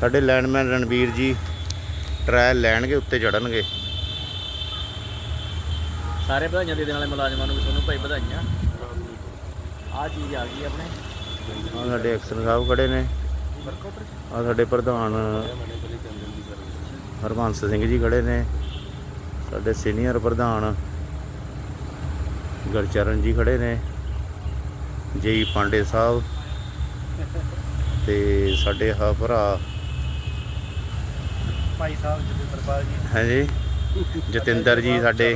ਸਾਡੇ ਲੈਂਡਮੈਨ ਰਣਵੀਰ ਜੀ ਟਰਾਇਲ ਲੈਣਗੇ ਉੱਤੇ ਚੜਨਗੇ ਸਾਰੇ ਵਧਾਈਆਂ ਦੇ ਦੇਣ ਵਾਲੇ ਮੁਲਾਜ਼ਮਾਂ ਨੂੰ ਵੀ ਤੁਹਾਨੂੰ ਭਾਈ ਵਧਾਈਆਂ। ਆ ਚੀਜ਼ ਆ ਗਈ ਆਪਣੇ। ਆ ਸਾਡੇ ਐਕਸ਼ਨ ਸਾਹਿਬ ਖੜੇ ਨੇ। ਆ ਸਾਡੇ ਪ੍ਰਧਾਨ ਹਰਵੰਸ ਸਿੰਘ ਜੀ ਖੜੇ ਨੇ। ਸਾਡੇ ਸੀਨੀਅਰ ਪ੍ਰਧਾਨ ਗੁਰਚਰਨ ਜੀ ਖੜੇ ਨੇ। ਜੇਈ ਪਾਂਡੇ ਸਾਹਿਬ ਤੇ ਸਾਡੇ ਹਾ ਭਰਾ ਭਾਈ ਸਾਹਿਬ ਜਤਿੰਦਰਪਾਲ ਜੀ। ਹਾਂਜੀ। ਜਤਿੰਦਰ ਜੀ ਸਾਡੇ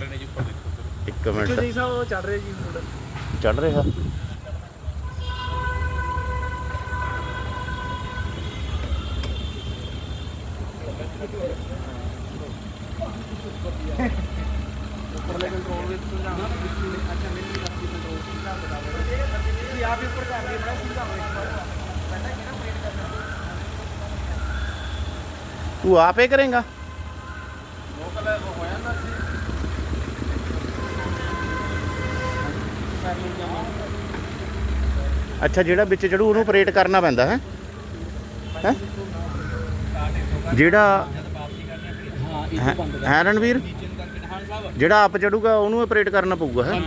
ਇੱਕ ਮਿੰਟ। ਜੀ ਸਾਹਿਬ ਉਹ ਚੜ ਰਹੇ ਜੀ ਮੁੰਡਾ। ਚੜ ਰਿਹਾ। ਉੱਪਰਲੇ ਕੰਟਰੋਲ ਵਿੱਚ ਸੁਝਾਉਣਾ ਅੱਛਾ ਮੈਨੂੰ ਵੀ ਕੰਟਰੋਲ ਸਿੱਧਾ ਬਤਾ ਦੇ। ਤੁਸੀਂ ਆਪ ਹੀ ਉੱਪਰ ਕਰ ਲਈ ਬੜਾ ਸਿੱਧਾ ਹੋਇਆ ਪਹਿਲਾਂ ਕਿਹੜਾ ਅਪਡੇਟ ਕਰਨਾ ਤੂੰ ਆਪੇ ਕਰੇਗਾ। ਅੱਛਾ ਜਿਹੜਾ ਵਿੱਚ ਚੜੂ ਉਹਨੂੰ ਆਪਰੇਟ ਕਰਨਾ ਪੈਂਦਾ ਹੈ? ਹੈ? ਜਿਹੜਾ ਹਾਂ ਰਣਵੀਰ? ਜਿਹੜਾ ਆਪ ਚੜੂਗਾ ਉਹਨੂੰ ਆਪਰੇਟ ਕਰਨਾ ਪਊਗਾ ਹੈ?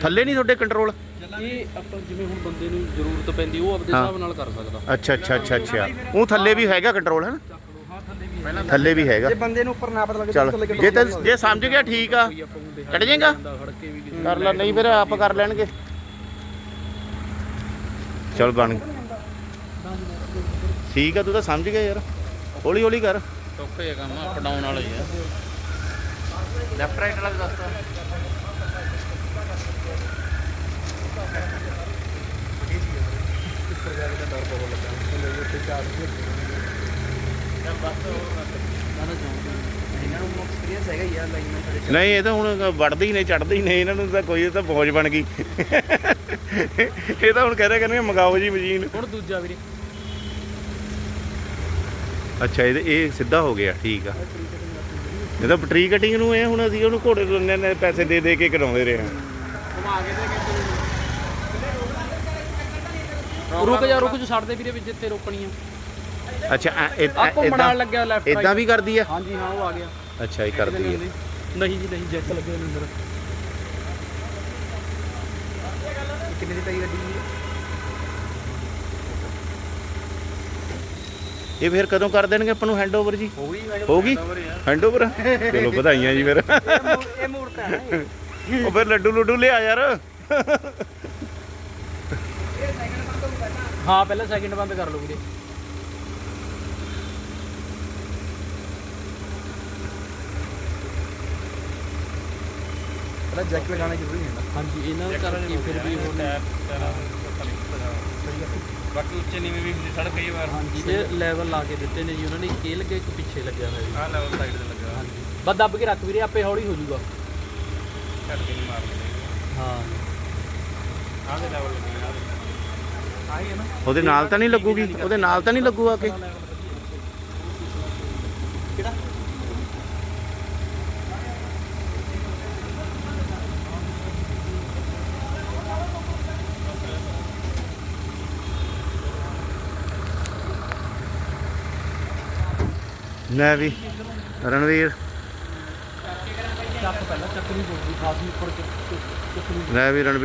ਥੱਲੇ ਨਹੀਂ ਤੁਹਾਡੇ ਕੰਟਰੋਲ ਇਹ ਆਪਾਂ ਜਿਵੇਂ ਹੁਣ ਬੰਦੇ ਨੂੰ ਜ਼ਰੂਰਤ ਪੈਂਦੀ ਉਹ ਆਪਦੇ। ਹਿਸਾਬ ਨਾਲ ਕਰ ਸਕਦਾ। ਅੱਛਾ ਅੱਛਾ ਅੱਛਾ ਅੱਛਾ। ਉਹ ਥੱਲੇ ਵੀ ਹੈਗਾ ਕੰਟਰੋਲ ਹੈ? ਨਾ ਥੱਲੇ ਵੀ ਹੈਗਾ। ਬੰਦੇ ਨੂੰ ਉੱਪਰ ਨਾ ਪਤਾ ਲੱਗੇ ਚਲ ਜੇ ਤੇ ਜੇ ਸਮਝ ਗਿਆ ਠੀਕ ਆ ਕੱਢ ਜਾਏਗਾ? ਕਰ ਲੈ ਨਹੀਂ ਫਿਰ ਆਪ ਕਰ ਲੈਣਗੇ। ਚਲ ਬਣ ਠੀਕ ਆ ਤੂੰ ਤਾਂ ਸਮਝ ਗਿਆ ਯਾਰ। ਹੌਲੀ ਹੌਲੀ ਕਰ। ਟੋਕੇ ਆ ਕੰਮ ਅਪ ਡਾਊਨ ਵਾਲਾ ਹੀ ਆ। ਲੈਫਟ ਰਾਈਟ ਵਾਲਾ ਵੀ ਦੱਸਦਾ ਇਹਨਾਂ ਨੂੰ ਐਕਸਪੀਰੀਅੰਸ ਹੈਗਾ ਹੀ ਆ ਲਾਈਨਾਂ ਸਾਡੇ ਨਹੀਂ ਇਹ ਤਾਂ ਹੁਣ ਵੜਦੇ ਹੀ ਨੇ ਚੜਦੇ ਹੀ ਨੇ ਇਹਨਾਂ ਨੂੰ ਤਾਂ ਕੋਈ ਤਾਂ ਫੌਜ ਬਣ ਗਈ। ਇਹ ਤਾਂ ਹੁਣ ਕਹਿ ਰਹੇ ਕਹਿੰਦੇ ਮੰਗਾਓ ਜੀ ਮਸ਼ੀਨ। ਹੁਣ ਦੂਜਾ ਵੀਰੇ। ਅੱਛਾ ਇਹ ਇਹ ਸਿੱਧਾ ਹੋ ਗਿਆ ਠੀਕ ਆ। ਇਹ ਤਾਂ ਟਰੀ ਕਟਿੰਗ ਨੂੰ ਇਹ ਹੁਣ ਅਸੀਂ ਉਹਨੂੰ ਘੋੜੇ ਇੰਨੇ ਇੰਨੇ ਪੈਸੇ ਦੇ ਦੇ ਕੇ ਕਰਾਉਂਦੇ ਰਹੇ ਹਾਂ। ਘੁਮਾ ਕੇ ਤੇ ਰੁਕ ਜਾ ਰੁਕ ਜਾ ਛੱਡ ਦੇ ਵੀਰੇ ਜਿੱਥੇ ਰੋਕਣੀ ਆ ਅੱਛਾ ਆ ਘੁੰਮਣ ਵਾਲਾ ਲੱਗਿਆ ਲੈਫਟ ਇਦਾਂ ਵੀ ਕਰਦੀ ਆ? ਹਾਂਜੀ ਹਾਂ ਉਹ ਆ ਗਿਆ। ਅੱਛਾ ਇਹ ਕਰਦੀ ਆ। ਨਹੀਂ ਜੀ ਨਹੀਂ ਜੈਕ ਲੱਗਿਆ ਨਹੀਂ ਅੰਦਰ। ਕਿੰਨੇ ਦੀ ਪਈ ਗੱਡੀ ਇਹ ਫਿਰ ਕਦੋਂ ਕਰ ਦੇਣਗੇ ਆਪਾਂ ਨੂੰ ਹੈਂਡਓਵਰ ਜੀ? ਹੋ ਗਈ ਹੋ ਗਈ? ਹੈਂਡਓਵਰ ਚਲੋ ਵਧਾਈਆਂ ਜੀ ਫਿਰ। ਇਹ ਮੂਰਤ ਹੈ ਉਹ ਫਿਰ ਲੱਡੂ ਲੁੱਡੂ ਲਿਆ ਯਾਰ। ਹਾਂ ਪਹਿਲਾਂ ਸੈਕਿੰਡ ਬੰਦ ਕਰ ਲਓ ਵੀਰੇ। ਪਹਿਲਾਂ ਜੈਕ ਲਗਾਉਣਾ ਜ਼ਰੂਰੀ ਹੁੰਦਾ। ਹਾਂਜੀ ਇਹਨਾਂ ਨੂੰ ਕਰਕੇ ਫਿਰ ਵੀ ਉਹ ਬਾਕੀ ਉੱਚੇ ਨੀਵੇਂ ਵੀ ਹੁੰਦੀ ਸੜਕ ਕਈ ਵਾਰ ਹਾਂਜੀ ਤੇ ਲੈਵਲ ਲਾ ਕੇ ਦਿੱਤੇ ਨੇ ਜੀ ਉਹਨਾਂ ਨੇ ਇਹ ਲੱਗਿਆ ਇੱਕ ਪਿੱਛੇ ਲੱਗਿਆ ਹੋਇਆ ਜੀ। ਆਹ ਲੈਵਲ ਸਾਈਡ ਤੇ ਲੱਗਾ ਹਾਂਜੀ। ਬਸ ਦੱਬ ਕੇ ਰੱਖ ਵੀਰੇ ਆਪੇ ਹੌਲੀ ਹੋ ਜਾਊਗਾ। ਛੱਡ ਕੇ ਨਹੀਂ ਮਾਰਦੇ। ਹਾਂ। ਆਹ ਦੇ ਲੈਵਲ ਲੱਗੇ ਆਹ ਹੈ ਨਾ। ਉਹਦੇ ਨਾਲ ਤਾਂ ਨਹੀਂ ਲੱਗੂਗੀ? ਉਹਦੇ ਨਾਲ ਤਾਂ ਨਹੀਂ ਲੱਗੂ ਆ ਕੇ ਲੈ ਵੀ ਰਣਵੀਰ। ਚੱਕ ਪਹਿਲਾਂ ਖਾਸੀ ਉੱਪਰ ਲੈ ਵੀ ਰਣਵੀਰ।